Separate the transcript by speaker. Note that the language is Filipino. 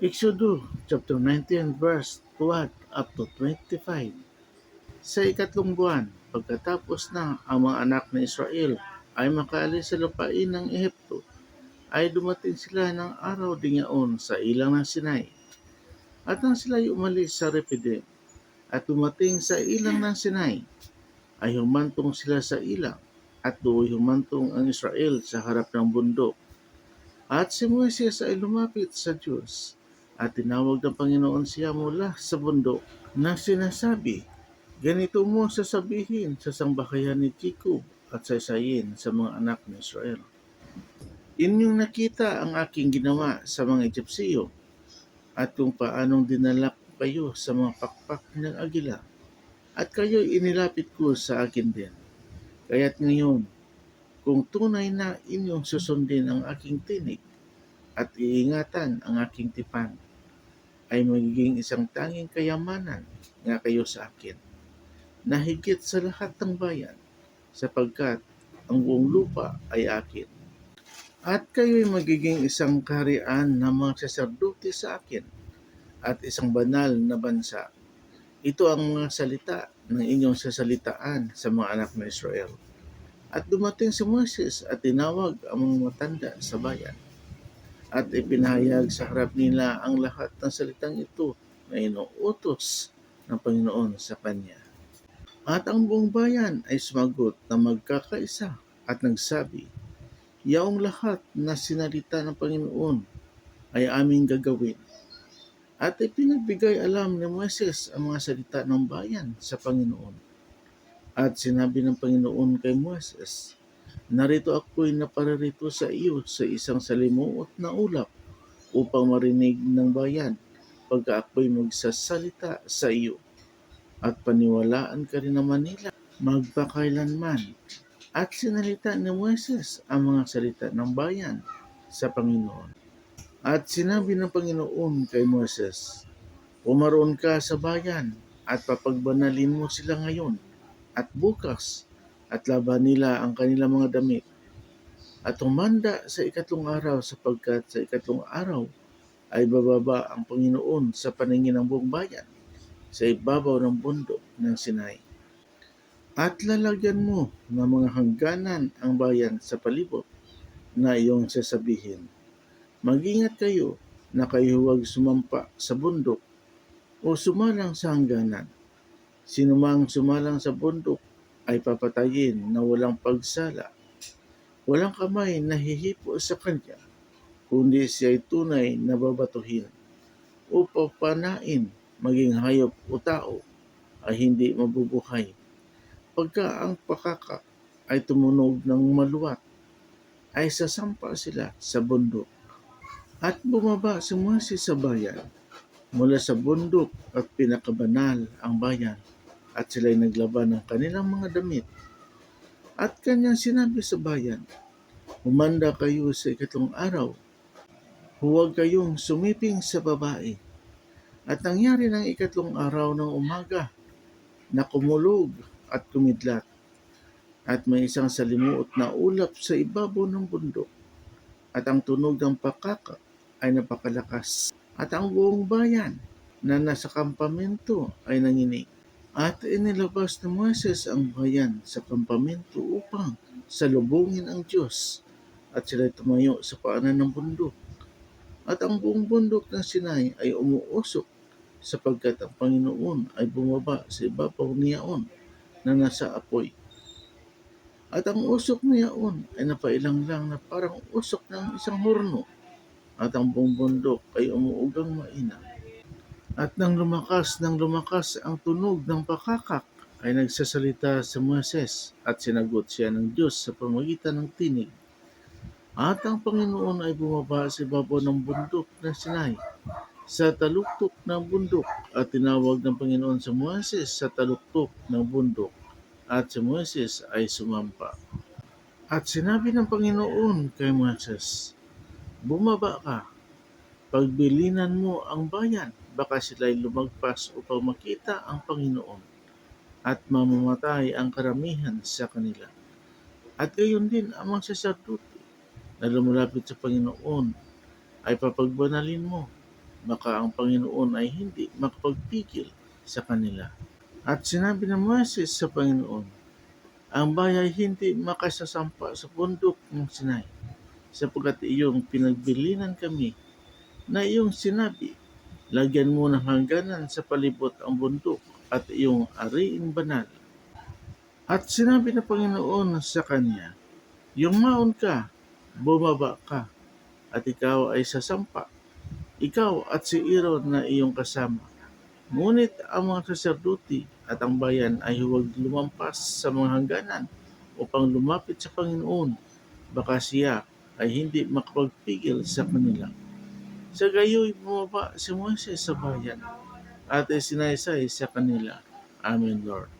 Speaker 1: Exodus chapter 19 verse 1 up to 25. Sa ikatlong buwan, pagkatapos na ang mga anak ng Israel ay makaalis sa lupain ng Ehipto, ay dumating sila ng araw dingaon sa ilang ng Sinai. At nang sila umalis sa Repidim at dumating sa ilang ng Sinai, ay humantong sila sa ilang at doon humantong ang Israel sa harap ng bundok. At si Moises ay lumapit sa Diyos at tinawag ng Panginoon siya mula sa bundok na sinasabi, Ganito mo sasabihin sa sangbahayan ni Jacob at sasayin sa mga anak ni Israel. Inyong nakita ang aking ginawa sa mga Egyptiyo at kung paanong dinala ko kayo sa mga pakpak ng agila at kayo inilapit ko sa akin din. Kaya't ngayon, kung tunay na inyong susundin ang aking tinig at iingatan ang aking tipan, ay magiging isang tanging kayamanan nga kayo sa akin, na higit sa lahat ng bayan, sapagkat ang buong lupa ay akin. At kayo'y magiging isang kaharian ng mga saserdote sa akin at isang banal na bansa. Ito ang mga salita ng inyong sasalitaan sa mga anak ng Israel. At dumating si Moses at tinawag ang mga matanda sa bayan at ipinahayag sa harap nila ang lahat ng salitang ito na inuutos ng Panginoon sa kanya. At ang buong bayan ay sumagot na magkakaisa at nagsabi, Yaong lahat na sinalita ng Panginoon ay aming gagawin. At ipinagbigay alam ni Moses ang mga salita ng bayan sa Panginoon. At sinabi ng Panginoon kay Moses, Narito ako'y napararito sa iyo sa isang salimuot na ulap upang marinig ng bayan pagka ako'y magsasalita sa iyo. At paniwalaan ka rin naman nila magpakailanman. At sinalita ni Moses ang mga salita ng bayan sa Panginoon. At sinabi ng Panginoon kay Moses, Pumaroon ka sa bayan at papagbanalin mo sila ngayon at bukas at laban nila ang kanilang mga damit. At humanda sa ikatlong araw sapagkat sa ikatlong araw ay bababa ang Panginoon sa paningin ng buong bayan sa ibabaw ng bundok ng Sinai. At lalagyan mo ng mga hangganan ang bayan sa palibot na iyong sasabihin. Mag-ingat kayo na kayo huwag sumampa sa bundok o sumalang sa hangganan. Sinumang sumalang sa bundok ay papatayin na walang pagsala. Walang kamay na hihipo sa kanya, kundi siya ay tunay na babatuhin o papanain maging hayop o tao ay hindi mabubuhay. Pagka ang pakaka ay tumunog ng maluwat, ay sasampa sila sa bundok. At bumaba si Moses sa bayan mula sa bundok at pinakabanal ang bayan at sila'y naglaban ng kanilang mga damit. At kanyang sinabi sa bayan, Humanda kayo sa ikatlong araw. Huwag kayong sumiping sa babae. At nangyari ng ikatlong araw ng umaga na kumulog at kumidlat. At may isang salimuot na ulap sa ibabaw ng bundok. At ang tunog ng pakaka ay napakalakas. At ang buong bayan na nasa kampamento ay nanginig. At inilabas ni Moses ang bayan sa kampamento upang salubungin ang Diyos at sila tumayo sa paanan ng bundok. At ang buong bundok ng Sinai ay umuusok sapagkat ang Panginoon ay bumaba sa ibabaw niyaon na nasa apoy. At ang usok niyaon ay napailang lang na parang usok ng isang horno at ang buong bundok ay umuugang mainam. At nang lumakas nang lumakas ang tunog ng pakakak, ay nagsasalita sa Moses at sinagot siya ng Diyos sa pamagitan ng tinig. At ang Panginoon ay bumaba sa ibabaw ng bundok na Sinai sa taluktok ng bundok at tinawag ng Panginoon sa Moses sa taluktok ng bundok at si Moses ay sumampa. At sinabi ng Panginoon kay Moses, Bumaba ka, pagbilinan mo ang bayan, baka sila'y lumagpas upang makita ang Panginoon at mamamatay ang karamihan sa kanila. At gayon din ang mga saserdote na lumulapit sa Panginoon ay papagbanalin mo baka ang Panginoon ay hindi makapagpigil sa kanila. At sinabi ng Moses sa Panginoon, ang bayan ay hindi makasasampa sa bundok ng Sinai, sapagkat iyong pinagbilinan kami na iyong sinabi, lagyan mo ng hangganan sa palibot ang bundok at iyong ariing banal. At sinabi ng Panginoon sa kanya, Yumaon ka, bumaba ka, at ikaw ay sasampa, ikaw at si Aaron na iyong kasama. Ngunit ang mga saserdote at ang bayan ay huwag lumampas sa mga hangganan upang lumapit sa Panginoon, baka siya ay hindi makapagpigil sa kanila. Sa gayoy bumaba si Moises sa bayan at isinaysay sa kanila. Amen, Lord.